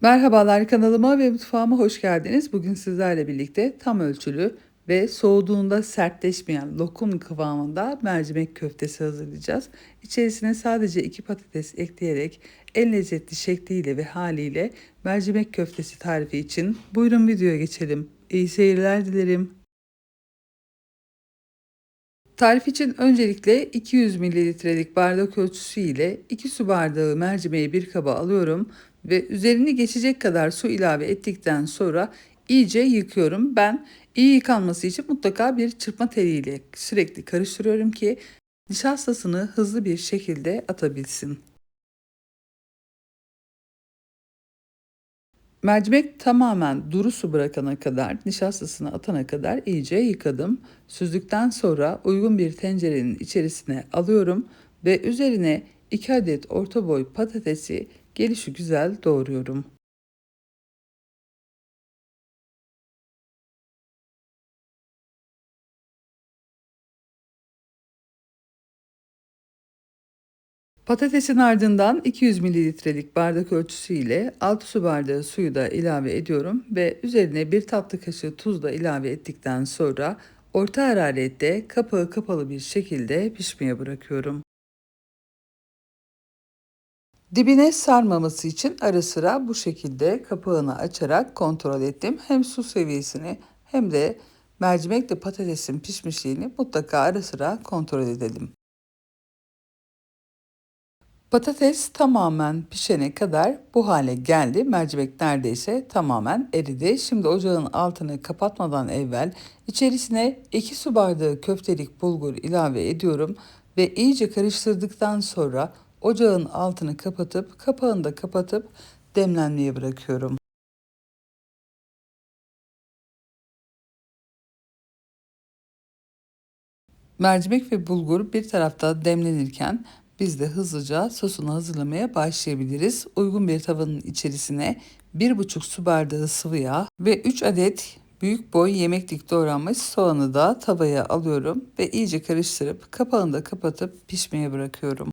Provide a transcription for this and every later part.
Merhabalar kanalıma ve mutfağıma hoş geldiniz. Bugün sizlerle birlikte tam ölçülü ve soğuduğunda sertleşmeyen lokum kıvamında mercimek köftesi hazırlayacağız. İçerisine sadece iki patates ekleyerek en lezzetli şekliyle ve haliyle mercimek köftesi tarifi için buyurun videoya geçelim. İyi seyirler dilerim. Tarif için öncelikle 200 mililitrelik bardak ölçüsü ile 2 su bardağı mercimeği bir kaba alıyorum ve üzerini geçecek kadar su ilave ettikten sonra iyice yıkıyorum. Ben iyi yıkanması için mutlaka bir çırpma teliyle sürekli karıştırıyorum ki nişastasını hızlı bir şekilde atabilsin. Mercimek tamamen duru su bırakana kadar, nişastasını atana kadar iyice yıkadım. Süzdükten sonra uygun bir tencerenin içerisine alıyorum ve üzerine 2 adet orta boy patatesi gelişi güzel doğruyorum. Patatesin ardından 200 mililitrelik bardak ölçüsü ile 6 su bardağı suyu da ilave ediyorum ve üzerine bir tatlı kaşığı tuz da ilave ettikten sonra orta hararette kapağı kapalı bir şekilde pişmeye bırakıyorum. Dibine sarmaması için ara sıra bu şekilde kapağını açarak kontrol ettim. Hem su seviyesini hem de mercimekle patatesin pişmişliğini mutlaka ara sıra kontrol edelim. Patates tamamen pişene kadar bu hale geldi. Mercimek neredeyse tamamen eridi. Şimdi ocağın altını kapatmadan evvel içerisine 2 su bardağı köftelik bulgur ilave ediyorum ve iyice karıştırdıktan sonra ocağın altını kapatıp kapağını da kapatıp demlenmeye bırakıyorum. Mercimek ve bulgur bir tarafta demlenirken biz de hızlıca sosunu hazırlamaya başlayabiliriz. Uygun bir tavanın içerisine 1,5 su bardağı sıvı yağ ve 3 adet büyük boy yemeklik doğranmış soğanı da tavaya alıyorum ve iyice karıştırıp kapağını da kapatıp pişmeye bırakıyorum.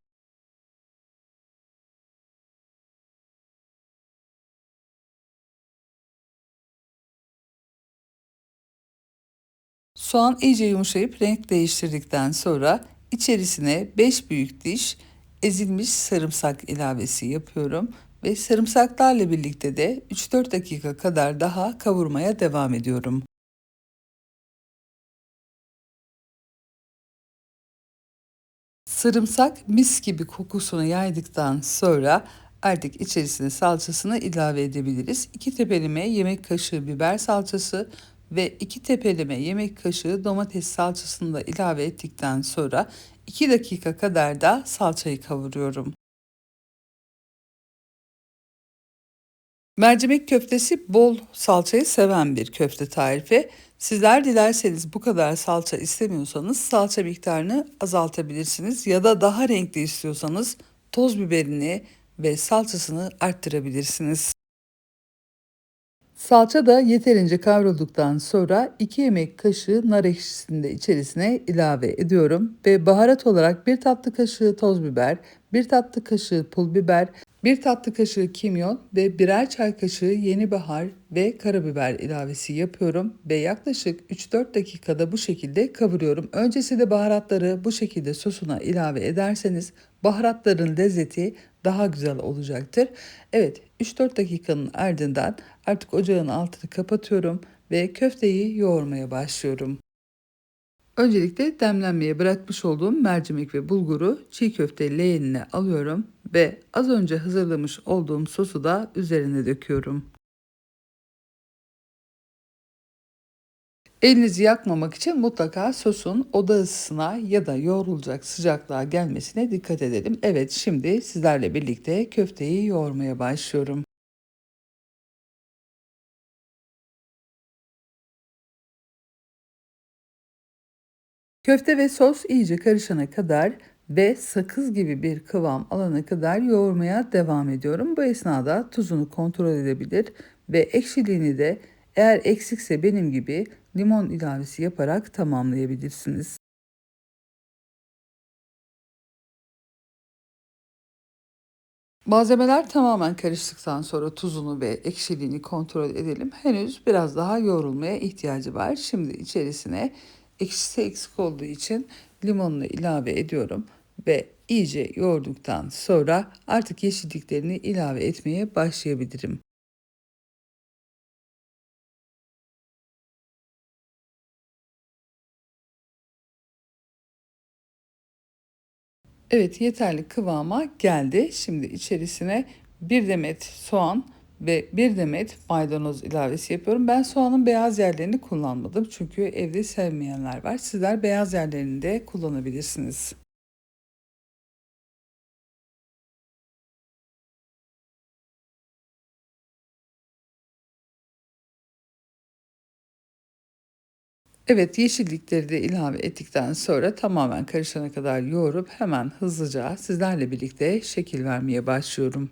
Soğan iyice yumuşayıp renk değiştirdikten sonra içerisine 5 büyük diş ezilmiş sarımsak ilavesi yapıyorum ve sarımsaklarla birlikte de 3-4 dakika kadar daha kavurmaya devam ediyorum. Sarımsak mis gibi kokusunu yaydıktan sonra artık içerisine salçasını ilave edebiliriz. 2 tepelime yemek kaşığı biber salçası, ve 2 tepeleme yemek kaşığı domates salçasını da ilave ettikten sonra 2 dakika kadar da salçayı kavuruyorum. Mercimek köftesi bol salçayı seven bir köfte tarifi. Sizler dilerseniz bu kadar salça istemiyorsanız salça miktarını azaltabilirsiniz ya da daha renkli istiyorsanız toz biberini ve salçasını arttırabilirsiniz. Salça da yeterince kavrulduktan sonra 2 yemek kaşığı nar ekşisini de içerisine ilave ediyorum ve baharat olarak 1 tatlı kaşığı toz biber, 1 tatlı kaşığı pul biber, 1 tatlı kaşığı kimyon ve birer çay kaşığı yeni bahar ve karabiber ilavesi yapıyorum ve yaklaşık 3-4 dakikada bu şekilde kavuruyorum. Öncesinde baharatları bu şekilde sosuna ilave ederseniz baharatların lezzeti daha güzel olacaktır. Evet 3-4 dakikanın ardından artık ocağın altını kapatıyorum ve köfteyi yoğurmaya başlıyorum. Öncelikle demlenmeye bırakmış olduğum mercimek ve bulguru çiğ köfte leğenine alıyorum ve az önce hazırlamış olduğum sosu da üzerine döküyorum. Elinizi yakmamak için mutlaka sosun oda ısısına ya da yoğrulacak sıcaklığa gelmesine dikkat edelim. Evet şimdi sizlerle birlikte köfteyi yoğurmaya başlıyorum. Köfte ve sos iyice karışana kadar ve sakız gibi bir kıvam alana kadar yoğurmaya devam ediyorum. Bu esnada tuzunu kontrol edebilir ve ekşiliğini de eğer eksikse benim gibi limon ilavesi yaparak tamamlayabilirsiniz. Malzemeler tamamen karıştıktan sonra tuzunu ve ekşiliğini kontrol edelim. Henüz biraz daha yoğrulmaya ihtiyacı var. Şimdi içerisine ekşisi eksik olduğu için limonunu ilave ediyorum ve iyice yoğurduktan sonra artık yeşilliklerini ilave etmeye başlayabilirim. Evet yeterli kıvama geldi. Şimdi içerisine bir demet soğan ve bir demet maydanoz ilavesi yapıyorum. Ben soğanın beyaz yerlerini kullanmadım çünkü evde sevmeyenler var. Sizler beyaz yerlerini de kullanabilirsiniz. Evet yeşillikleri de ilave ettikten sonra tamamen karışana kadar yoğurup hemen hızlıca sizlerle birlikte şekil vermeye başlıyorum.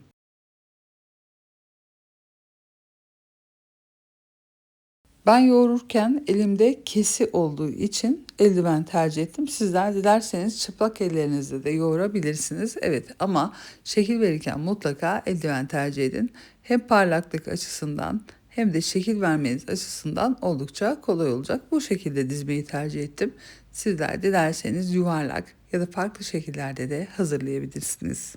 Ben yoğururken elimde kesi olduğu için eldiven tercih ettim. Sizler dilerseniz çıplak ellerinizle de yoğurabilirsiniz. Evet ama şekil verirken mutlaka eldiven tercih edin. Hem parlaklık açısından hem de şekil vermeniz açısından oldukça kolay olacak. Bu şekilde dizmeyi tercih ettim. Sizler dilerseniz yuvarlak ya da farklı şekillerde de hazırlayabilirsiniz.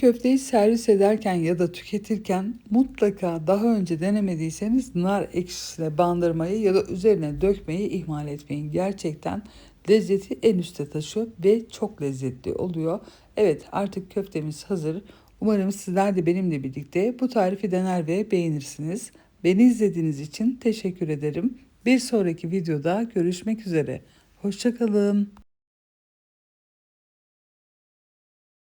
Köfteyi servis ederken ya da tüketirken mutlaka daha önce denemediyseniz nar ekşisiyle bandırmayı ya da üzerine dökmeyi ihmal etmeyin. Gerçekten lezzeti en üste taşıyor ve çok lezzetli oluyor. Evet artık köftemiz hazır. Umarım sizler de benimle birlikte bu tarifi dener ve beğenirsiniz. Beni izlediğiniz için teşekkür ederim. Bir sonraki videoda görüşmek üzere. Hoşçakalın.